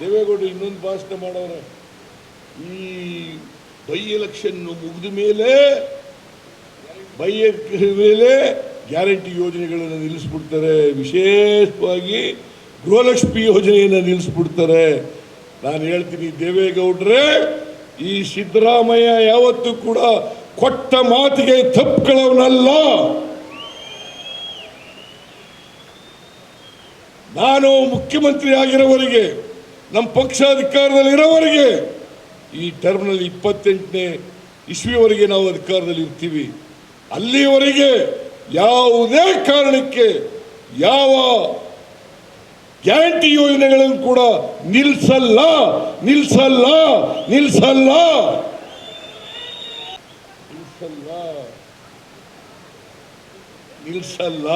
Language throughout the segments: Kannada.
ದೇವೇಗೌಡರು ಇನ್ನೊಂದು ಭಾಷಣ ಮಾಡವ್ರೆ ಈ ಬೈ ಎಲೆಕ್ಷನ್ ಮುಗಿದ ಮೇಲೆ, ಬೈ ಮೇಲೆ ಗ್ಯಾರಂಟಿ ಯೋಜನೆಗಳನ್ನು ನಿಲ್ಲಿಸ್ಬಿಡ್ತಾರೆ. ವಿಶೇಷವಾಗಿ ಗೃಹಲಕ್ಷ್ಮಿ ಯೋಜನೆಯನ್ನು ನಿಲ್ಲಿಸ್ಬಿಡ್ತಾರೆ. ನಾನು ಹೇಳ್ತೀನಿ ದೇವೇಗೌಡ್ರೆ, ಈ ಸಿದ್ದರಾಮಯ್ಯ ಯಾವತ್ತೂ ಕೂಡ ಕೊಟ್ಟ ಮಾತಿಗೆ ತಪ್ಪುಗಳವನಲ್ಲ. ನಾನು ಮುಖ್ಯಮಂತ್ರಿ ಆಗಿರೋವರೆಗೆ ನಮ್ಮ ಪಕ್ಷ ಅಧಿಕಾರದಲ್ಲಿ ಇರೋವರೆಗೆ ಈ ಟರ್ಮ್ನಲ್ಲಿ ಇಪ್ಪತ್ತೆಂಟನೇ ಇಸ್ವಿವರೆಗೆ ನಾವು ಅಧಿಕಾರದಲ್ಲಿ ಇರ್ತೀವಿ. ಅಲ್ಲಿಯವರೆಗೆ ಯಾವುದೇ ಕಾರಣಕ್ಕೆ ಯಾವ ಗ್ಯಾರಂಟಿ ಯೋಜನೆಗಳನ್ನು ಕೂಡ ನಿಲ್ಸಲ್ಲ ನಿಲ್ಸಲ್ಲ ನಿಲ್ಸಲ್ಲ. ನಿಲ್ಸಲ್ಲ. ನಿಲ್ಸಲ್ಲ.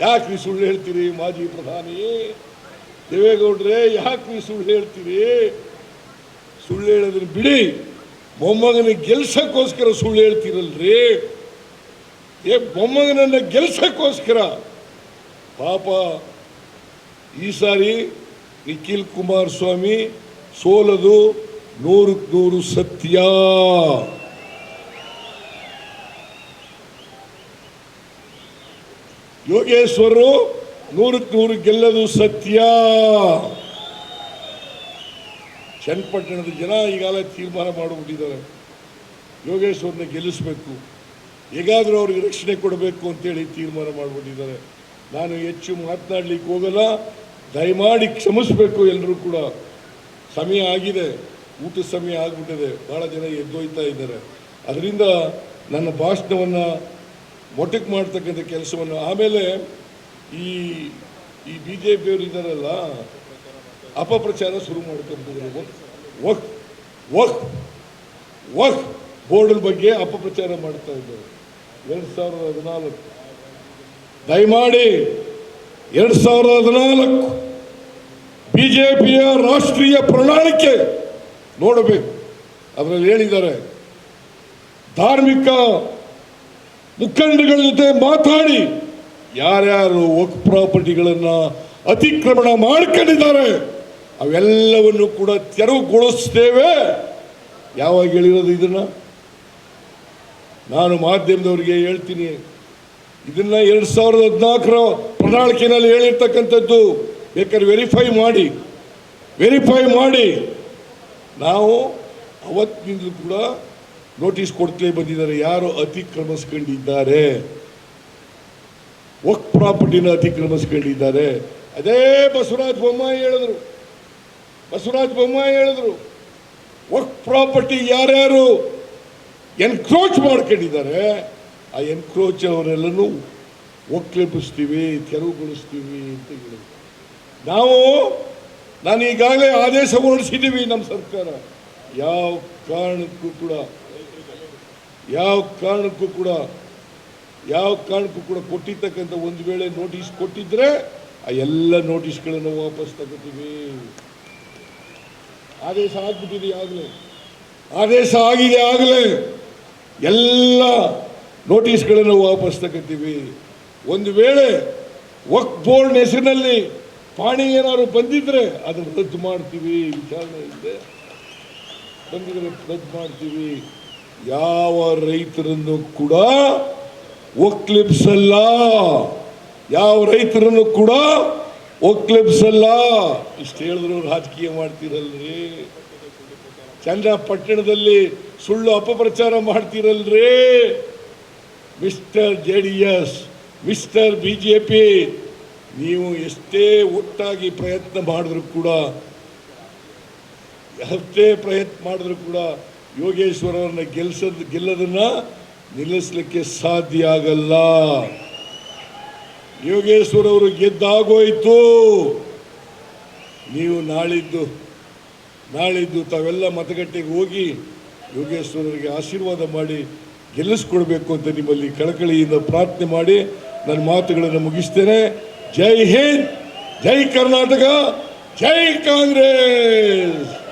ಯಾಕೆ ನೀವು ಸುಳ್ಳು ಹೇಳ್ತೀರಿ ಮಾಜಿ ಪ್ರಧಾನಿ ದೇವೇಗೌಡ್ರೆ, ಯಾಕೆ ನೀವು ಸುಳ್ಳು ಹೇಳ್ತೀರಿ? ಸುಳ್ಳು ಹೇಳೋದನ್ನ ಬಿಡಿ. ಮೊಮ್ಮಗನ ಗೆಲ್ಸಕ್ಕೋಸ್ಕರ ಸುಳ್ಳು ಹೇಳ್ತೀರಲ್ರಿ? ಏ ಬೊಮ್ಮಗನನ್ನ ಗೆಲ್ಸಕ್ಕೋಸ್ಕರ. ಪಾಪ, ಈ ಸಾರಿ ನಿಖಿಲ್ ಕುಮಾರಸ್ವಾಮಿ ಸೋಲದು ನೂರಕ್ಕೆ ನೂರು ಸತ್ಯ. ಯೋಗೇಶ್ವರರು ನೂರಕ್ಕೆ ನೂರು ಗೆಲ್ಲದು ಸತ್ಯ. ಚನ್ನಪಟ್ಟಣದ ಜನ ಈಗಾಗಲೇ ತೀರ್ಮಾನ ಮಾಡಿಬಿಟ್ಟಿದ್ದಾರೆ. ಯೋಗೇಶ್ವರನ್ನ ಗೆಲ್ಲಿಸಬೇಕು. ಹೇಗಾದರೂ ಅವ್ರಿಗೆ ರಕ್ಷಣೆ ಕೊಡಬೇಕು ಅಂತೇಳಿ ತೀರ್ಮಾನ ಮಾಡಿಬಿಟ್ಟಿದ್ದಾರೆ. ನಾನು ಹೆಚ್ಚು ಮಾತನಾಡಲಿಕ್ಕೆ ಹೋಗಲ್ಲ, ದಯಮಾಡಿ ಕ್ಷಮಿಸಬೇಕು ಎಲ್ಲರೂ ಕೂಡ. ಸಮಯ ಆಗಿದೆ, ಊಟದ ಸಮಯ ಆಗಿಬಿಟ್ಟಿದೆ ಭಾಳ ಜನ ಎದ್ದೊಯ್ತಾ ಇದ್ದಾರೆ. ಅದರಿಂದ ನನ್ನ ಭಾಷಣವನ್ನು ಮೊಟಕ್ ಮಾಡ್ತಕ್ಕಂಥ ಕೆಲಸವನ್ನು ಆಮೇಲೆ ಈ ಈ ಬಿ ಜೆ ಪಿಯವರು ಇದ್ದಾರಲ್ಲ ಅಪಪ್ರಚಾರ ಶುರು ಮಾಡ್ಕೊಂಡಿದ್ದಾರೆ ವಕ್ ವಕ್ ವಕ್ ಬೋರ್ಡ್ ಬಗ್ಗೆ ಅಪಪ್ರಚಾರ ಮಾಡ್ತಾ ಇದ್ದಾರೆ. ಎರಡು ಸಾವಿರದ ಹದಿನಾಲ್ಕು. ದಯಮಾಡಿ ಎರಡು ಸಾವಿರದ ಹದಿನಾಲ್ಕು ಬಿಜೆಪಿಯ ರಾಷ್ಟ್ರೀಯ ಪ್ರಣಾಳಿಕೆ ನೋಡಬೇಕು. ಅದರಲ್ಲಿ ಹೇಳಿದ್ದಾರೆ, ಧಾರ್ಮಿಕ ಮುಖಂಡಗಳ ಜೊತೆ ಮಾತಾಡಿ ಯಾರ್ಯಾರು ವಕ್ ಪ್ರಾಪರ್ಟಿಗಳನ್ನು ಅತಿಕ್ರಮಣ ಮಾಡ್ಕೊಂಡಿದ್ದಾರೆ, ಅವೆಲ್ಲವನ್ನು ಕೂಡ ತೆರವುಗೊಳಿಸ್ತೇವೆ. ಯಾವಾಗ ಹೇಳಿರೋದು ಇದನ್ನು? ನಾನು ಮಾಧ್ಯಮದವರಿಗೆ ಹೇಳ್ತೀನಿ. ಇದನ್ನ ಎರಡು ಸಾವಿರದ ಹದಿನಾಲ್ಕರ ಪ್ರಣಾಳಿಕೆಯಲ್ಲಿ ಹೇಳಿರ್ತಕ್ಕಂಥದ್ದು, ಬೇಕಾದ್ರೆ ವೆರಿಫೈ ಮಾಡಿ. ವೆರಿಫೈ ಮಾಡಿ. ನಾವು ಅವತ್ತಿನಿಂದಲೂ ಕೂಡ ನೋಟಿಸ್ ಕೊಡ್ತಲೇ ಬಂದಿದ್ದಾರೆ, ಯಾರು ಅತಿಕ್ರಮಿಸ್ಕೊಂಡಿದ್ದಾರೆ. ವಕ್ ಪ್ರಾಪರ್ಟಿನ ಅತಿಕ್ರಮಿಸ್ಕೊಂಡಿದ್ದಾರೆ. ಅದೇ ಬಸವರಾಜ ಬೊಮ್ಮಾಯಿ ಹೇಳಿದ್ರು. ಬಸವರಾಜ ಬೊಮ್ಮಾಯಿ ಹೇಳಿದ್ರು ವಕ್ ಪ್ರಾಪರ್ಟಿ ಯಾರ್ಯಾರು ಎನ್ಕ್ರೋಚ್ ಮಾಡ್ಕೊಂಡಿದ್ದಾರೆ, ಆ ಎನ್ಕ್ರೋಚ್ ಅವರೆಲ್ಲನೂ ಒಕ್ಲೆಪಿಸ್ತೀವಿ ತೆರವುಗೊಳಿಸ್ತೀವಿ ಅಂತ ಹೇಳಿದ್ರು. ನಾವು, ನಾನು ಈಗಾಗಲೇ ಆದೇಶ ಹೊರಡಿಸಿದ್ದೀವಿ ನಮ್ಮ ಸರ್ಕಾರ. ಯಾವ ಕಾರಣಕ್ಕೂ ಕೂಡ, ಯಾವ ಕಾರಣಕ್ಕೂ ಕೂಡ ಯಾವ ಕಾರಣಕ್ಕೂ ಕೂಡ ಕೊಟ್ಟಿರ್ತಕ್ಕಂಥ ಒಂದು ವೇಳೆ ನೋಟಿಸ್ ಕೊಟ್ಟಿದ್ರೆ ಆ ಎಲ್ಲ ನೋಟಿಸ್ಗಳನ್ನು ವಾಪಸ್ ತಗೋತೀವಿ. ಆದೇಶ ಆಗ್ಬಿಟ್ಟಿದೆ ಆಗಲೇ. ಆದೇಶ ಆಗಿದೆ ಆಗಲೇ. ಎಲ್ಲ ನೋಟಿಸ್ಗಳನ್ನು ವಾಪಸ್ ತಗೋತೀವಿ. ಒಂದು ವೇಳೆ ವಕ್ ಬೋರ್ಡ್ ಹೆಸರಿನಲ್ಲಿ ಪಾಣಿ ಏನಾದ್ರು ಬಂದಿದ್ರೆ ಅದನ್ನು ರದ್ದು ಮಾಡ್ತೀವಿ. ವಿಚಾರಣೆ ಇದೆ. ಬಂದಿದ್ರೆ ರದ್ದು ಮಾಡ್ತೀವಿ. ಯಾವ ರೈತರನ್ನು ಕೂಡ ಒಕ್ಲಿಪ್ಸಲ್ಲ. ಯಾವ ರೈತರನ್ನು ಕೂಡ ಒಕ್ಲಿಪ್ಸಲ್ಲ. ಇಷ್ಟು ಹೇಳಿದ್ರು ರಾಜಕೀಯ ಮಾಡ್ತೀರಲ್ರಿ. ಚನ್ನಪಟ್ಟಣದಲ್ಲಿ ಸುಳ್ಳು ಅಪಪ್ರಚಾರ ಮಾಡ್ತೀರಲ್ರಿ. Mister J D S mister B J P ನೀವು ಎಷ್ಟೇ ಒಟ್ಟಾಗಿ ಪ್ರಯತ್ನ ಮಾಡಿದ್ರು ಕೂಡ, ಎಷ್ಟೇ ಪ್ರಯತ್ನ ಮಾಡಿದ್ರು ಕೂಡ ಯೋಗೇಶ್ವರವ್ರನ್ನ ಗೆಲ್ಸದ್, ಗೆಲ್ಲೋದನ್ನ ನಿಲ್ಲಿಸ್ಲಿಕ್ಕೆ ಸಾಧ್ಯ ಆಗಲ್ಲ. ಯೋಗೇಶ್ವರ್ ಅವರು ಗೆದ್ದಾಗೋಯ್ತು. ನೀವು ನಾಳಿದ್ದು ನಾಳಿದ್ದು ತಾವೆಲ್ಲ ಮತಗಟ್ಟೆಗೆ ಹೋಗಿ ಯೋಗೇಶ್ವರರಿಗೆ ಆಶೀರ್ವಾದ ಮಾಡಿ ಗೆಲ್ಲಿಸ್ಕೊಡ್ಬೇಕು ಅಂತ ನಿಮ್ಮಲ್ಲಿ ಕಳಕಳಿಯಿಂದ ಪ್ರಾರ್ಥನೆ ಮಾಡಿ ನನ್ನ ಮಾತುಗಳನ್ನು ಮುಗಿಸ್ತೇನೆ. ಜೈ ಹಿಂದ್, ಜೈ ಕರ್ನಾಟಕ, ಜೈ ಕಾಂಗ್ರೆಸ್!